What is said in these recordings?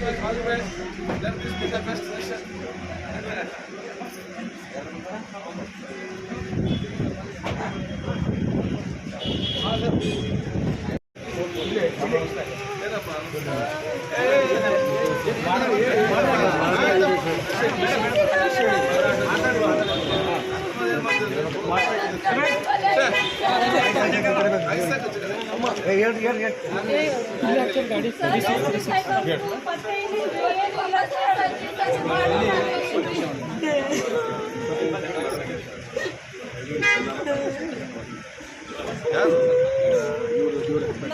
Let this be the best session ever. ಮಾಡ್ತೀವಿ ಆಯ್ತು ಯಾರು ಮಾಡಿದ್ರು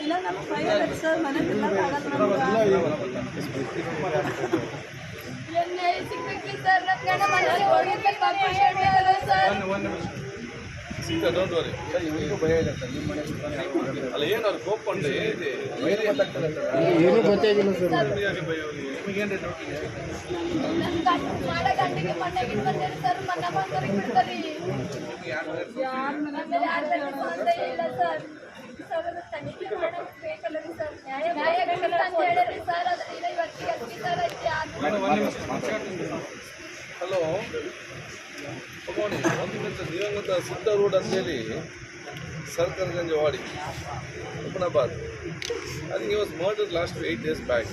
ಇಲ್ಲ ಸರ್ ಮನೆ ಸರ್ ನಮ್ಮ ಮನೆಗೆ ಹೋಗಿರ್ಬೇಕು ಸರ್ ಸಿಕ್ಕ ಡೋಂಟ್ ವರಿ ಅಲ್ಲ ಏನು ಅವ್ರು ಕೋಪ ಉಂಟು? ಏನಿದೆ? ಏನು ಗೊತ್ತಾಗಿಲ್ಲ ಸರ್. ಯಾಕೆ ಭಯ ಅವ್ರಿಗೆ? ನಿಮಗೇನು ನನ್ನ ಗಂಡ ಮಾಡ ಗಂಡಿಗೆ ಮನೆಗೆ ಬಂದಿರಿ ಸರ್ ಮನ್ನ ಬಂದವ್ರಿಗೆ ಬಿಡ್ತಾರಿ ಆಮೇಲೆ ಯಾರ್ ಬೇಕು ಅಂತ ಇಲ್ಲ ಸರ್ ಸರ್ ಅದು ತನಿಖೆ ಮಾಡಕ್ ಬೇಕಲ್ಲ ರೀ ಸರ್ ನ್ಯಾಯ ನ್ಯಾಯ ಬೇಕಲ್ಲ ಅಂತ ಹೇಳಿರಿ ಸರ್ ಅದ್ರ ಇಲ್ಲ ಇವತ್ತಿಗೆ ಅಕ್ಕಿ ಸರ್ ಐತಿ ಯಾರು ಹಲೋ? ತಗೊಳ್ಳಿ ಒಂದು ನಿಮಿಷ ದಿವಂಗತ ಸಿದ್ಧ ರೋಡ್ ಅಂತೇಳಿ ಸರ್ಕಾರಗಂಜ ವಾಡಿ ಹುಪ್ನಾಬಾದ್ ಅದು was murder last eight days back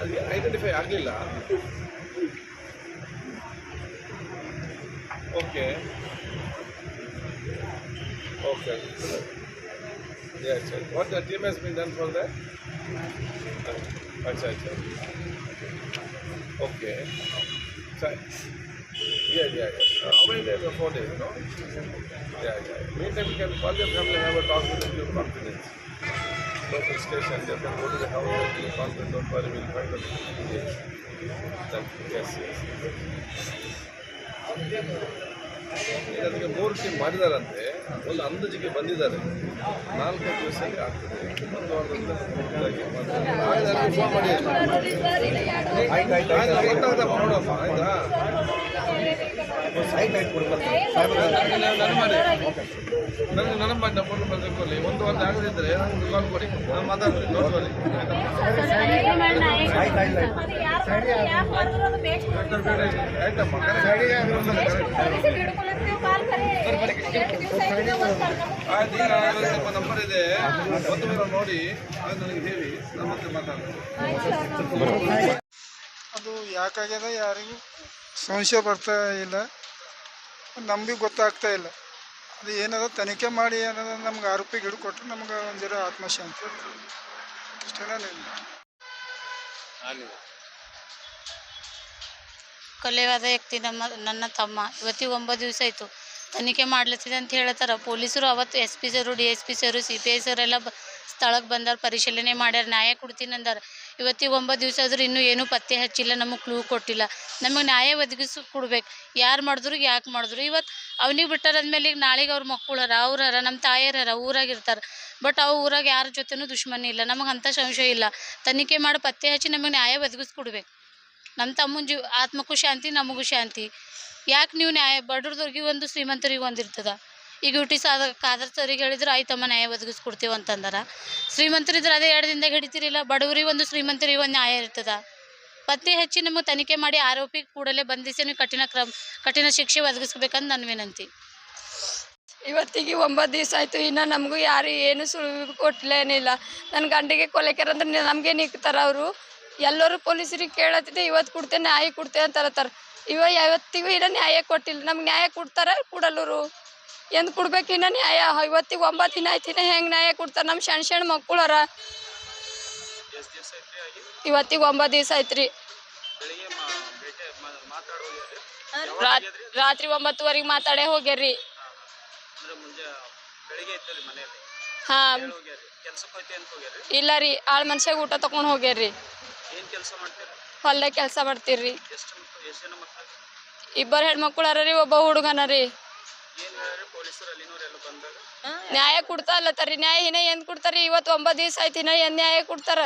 ಅದು ಐಡೆಂಟಿಫೈ ಆಗಲಿಲ್ಲ okay okay what the team has been done for the ಅಚ್ಚಾ ಅಚ್ಚಾ okay Fine. Yeah, yeah, yeah. Uh, how many days four days, no? Yeah, yeah. Meantime, you can call your family have a talk with them your confidence. Local station, just go to the house and be confident, don't worry, we'll find them. Yes. Yes, yes. ಅದಕ್ಕೆ ಮೂರು team ಮಾಡಿದಾರಂತೆ ಒಂದು ಅಂದಾಜಿಗೆ ಬಂದಿದ್ದಾರೆ ನಾಲ್ಕು ದಿವಸಕ್ಕೆ ಆಗ್ತದೆ ಒಂದು. ಆಯ್ತು, ಅದಕ್ಕೆ ಫೋನ್ ಮಾಡಿ ನೋಡ್ರಿ ಸರ್ ಇಲ್ಲ ಎರಡು ಆಯ್ತು ಗೊತ್ತಾಗದಪ್ಪ ನೋಡಪ್ಪ ಆಯ್ತಾ ನನ್ನ ಮಾಡಿ ಒಂದು ವಾರ ಆಗದಿದ್ದರೆ ನನಗೆ ಕಾಲ್ ಕೊಡಿ ನಾನು ಮಾತಾಡ್ತೀನಿ ನೋಟ್ ಮಾಡಿ ಆಯ್ತಮ್ಮ ಆಯ್ತು ನಂಬರ್ ಇದೆ ಒಂದು ವಾರ ನೋಡಿ ಅದು ನನಗೆ ಹೇಳಿ ನಾನು ಮತ್ತೆ ಮಾತಾಡ್ತೀನಿ ಅದು ಯಾಕಾಗ್ಯದ ಯಾರಿಗೂ ಸಂಶಯ ಬರ್ತಾ ಇಲ್ಲ. ನಮಗೆ ಗೊತ್ತಾಗ್ತಾ ಇಲ್ಲ. ಅದು ಏನದ ತನಿಖೆ ಮಾಡಿ ಏನದ ನಮ್ಗೆ ಆರೋಪಿ ಗಿಡ ಕೊಟ್ಟರೆ ನಮ್ಗೆ ಒಂದು ಜರ ಆತ್ಮಶಾಂತಿ ಇಷ್ಟೇನ ವ್ಯಕ್ತಿ ನಮ್ಮ, ನನ್ನ ತಮ್ಮ. ಇವತ್ತಿಗೆ ಒಂಬತ್ತು ದಿವಸ ಆಯಿತು. ತನಿಖೆ ಮಾಡ್ಲತ್ತಿದೆ ಅಂತ ಹೇಳ್ತಾರೆ ಪೊಲೀಸರು ಅವತ್ತು S P sir, D S P sir, C P I ಸರೆಲ್ಲ ಬ ಸ್ಥಳಕ್ಕೆ ಬಂದಾರ, ಪರಿಶೀಲನೆ ಮಾಡ್ಯಾರ, ನ್ಯಾಯ ಕೊಡ್ತೀನಿ ಅಂದಾರ. ಇವತ್ತಿಗೆ ಒಂಬತ್ತು ದಿವಸ ಆದ್ರೂ ಇನ್ನೂ ಏನೂ ಪತ್ತೆ ಹಚ್ಚಿಲ್ಲ, ನಮಗೆ ಕ್ಲೂ ಕೊಟ್ಟಿಲ್ಲ. ನಮಗೆ ನ್ಯಾಯ ಒದಗಿಸಿ ಕೊಡ್ಬೇಕು. ಯಾರು ಮಾಡಿದ್ರು, ಯಾಕೆ ಮಾಡಿದ್ರು. ಇವತ್ತು ಅವ್ನಿಗೆ ಬಿಟ್ಟಾರಂದ್ಮೇಲೆ ಈಗ ನಾಳೆಗೆ ಅವ್ರ ಮಕ್ಕಳರ ಅವ್ರರ ನಮ್ಮ ತಾಯಿಯರ ಊರಾಗಿರ್ತಾರೆ ಬಟ್ ಅವು ಊರಾಗೆ ಯಾರ ಜೊತೆನೂ ದುಶ್ಮನಿ ಇಲ್ಲ. ನಮಗೆ ಅಂಥ ಸಂಶಯ ಇಲ್ಲ. ತನಿಖೆ ಮಾಡಿ, ಪತ್ತೆ ಹಚ್ಚಿ ನಮಗೆ ನ್ಯಾಯ ಒದಗಿಸಿ ಕೊಡ್ಬೇಕು. ನಮ್ಮ ತಮ್ಮನ ಜೀವ, ಆತ್ಮಕ್ಕೂ ಶಾಂತಿ, ನಮಗೂ ಶಾಂತಿ. ಯಾಕೆ ನೀವು ನ್ಯಾಯ ಬಡ್ರದವ್ರಿಗೆ ಒಂದು ಶ್ರೀಮಂತರಿಗೆ ಒಂದು ಇರ್ತದ? ಈಗ ಡ್ಯೂಟಿ ಸಾದ ಕಾದರ್ ಸರಿಗೆ ಹೇಳಿದ್ರೆ ಆಯ್ತಮ್ಮ ನ್ಯಾಯ ಒದಗಿಸ್ಕೊಡ್ತೀವಿ ಅಂತಂದಾರ. ಶ್ರೀಮಂತರಿದ್ರೆ ಅದೇ ಎರಡು ದಿನದಾಗ ಹಿಡಿತಿರಿಲ್ಲ. ಬಡವರಿಗೆ ಒಂದು ಶ್ರೀಮಂತರಿಗೆ ಒಂದು ನ್ಯಾಯ ಇರ್ತದ. ಪತ್ತೆ ಹಚ್ಚಿ ನಮಗೆ ತನಿಖೆ ಮಾಡಿ ಆರೋಪಿ ಕೂಡಲೇ ಬಂಧಿಸಿ ನೀವು ಕಠಿಣ ಕ್ರಮ, ಕಠಿಣ ಶಿಕ್ಷೆ ಒದಗಿಸ್ಬೇಕಂತ ನನ್ನ ವಿನಂತಿ. ಇವತ್ತಿಗೆ ಒಂಬತ್ತು ದಿವಸ ಆಯಿತು. ಇನ್ನು ನಮಗೂ ಯಾರು ಏನು ಸುಳಿವು ಕೊಟ್ಲೇನಿಲ್ಲ ನನ್ನ ಗಂಡಿಗೆ ಕೊಲೆಕೆರ ಅಂದ್ರೆ ನಮಗೆ ನಿಕ್ತಾರ ಅವರು. ಎಲ್ಲರೂ ಪೊಲೀಸರಿಗೆ ಕೇಳತ್ತಿದ್ದೆ ಇವತ್ತು ಕೊಡ್ತೇನೆ, ನ್ಯಾಯ ಕೊಡ್ತೇನೆ ಅಂತಾರತ್ತಾರ ಇವ ಯಾವತ್ತಿಗೂ ಇನ್ನೂ ನ್ಯಾಯ ಕೊಟ್ಟಿಲ್ಲ. ನಮ್ಗೆ ನ್ಯಾಯ ಕೊಡ್ತಾರೆ ಕೊಡಲ್ಲರು ಎಂದು ಕೊಡ್ಬೇಕು ಇನ್ನ ನ್ಯಾಯ? ಇವತ್ತಿಗೆ ಒಂಬತ್ತು ದಿನ ಆಯ್ತು ಇನ್ನ ಹೆಂಗೆ ನ್ಯಾಯ ಕೊಡ್ತಾರೆ ನಮ್ಮ ಸಣ್ಣ ಸಣ್ಣ ಮಕ್ಕಳರ ಇವತ್ತಿಗೆ ಒಂಬತ್ತು ದಿವಸ ಆಯ್ತು ರೀ ರಾತ್ರಿ ಒಂಬತ್ತುವರೆಗೆ ಮಾತಾಡೇ ಹೋಗ್ಯಾರ್ರಿ. ಹಾಂ. ಇಲ್ಲ ರೀ ಆಳು ಮನ್ಷ್ಯಾಗ ಊಟ ತಗೊಂಡು ಹೋಗ್ಯಾರ್ರಿ. ಹೊಲ್ದಾಗ ಕೆಲಸ ಮಾಡ್ತೀರ್ರಿ. ಇಬ್ಬರು ಹೆಣ್ಮಕ್ಳು ಅರ ರೀ ಒಬ್ಬ ಹುಡುಗನ ರೀ ನ್ಯಾಯ ಕೊಡ್ತಾ ಅಲ್ಲತ್ತಾರಿ ನ್ಯಾಯ ಇನ್ನ ಎಂದ್ ಕೊಡ್ತಾರಿ ಇವತ್ತು ಒಂಬತ್ತು ದಿವಸ ಆಯ್ತು ಇನ್ನ ಎಂದ್ ನ್ಯಾಯ ಕೊಡ್ತಾರ?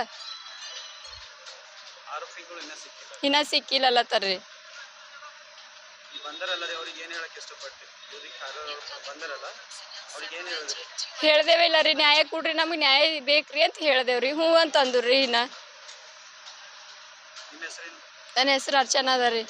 ಇನ್ನ ಸಿಕ್ಕಿಲ್ಲ. ಅಲ್ಲತ್ತಾರ್ರಿ ಹೇಳ್ದೇವೆ ಇಲ್ಲ ರೀ. ನ್ಯಾಯ ಕೊಡ್ರಿ ನಮಗೆ ನ್ಯಾಯ ಬೇಕ್ರಿ ಅಂತ ಹೇಳ್ದೇವ್ರಿ. ಹ್ಞೂ ಅಂತ ಅಂದ್ರಿ ಇನ್ನ. ನನ್ನ ಹೆಸರು ಅರ್ಚನಾ ಅದ ರೀ.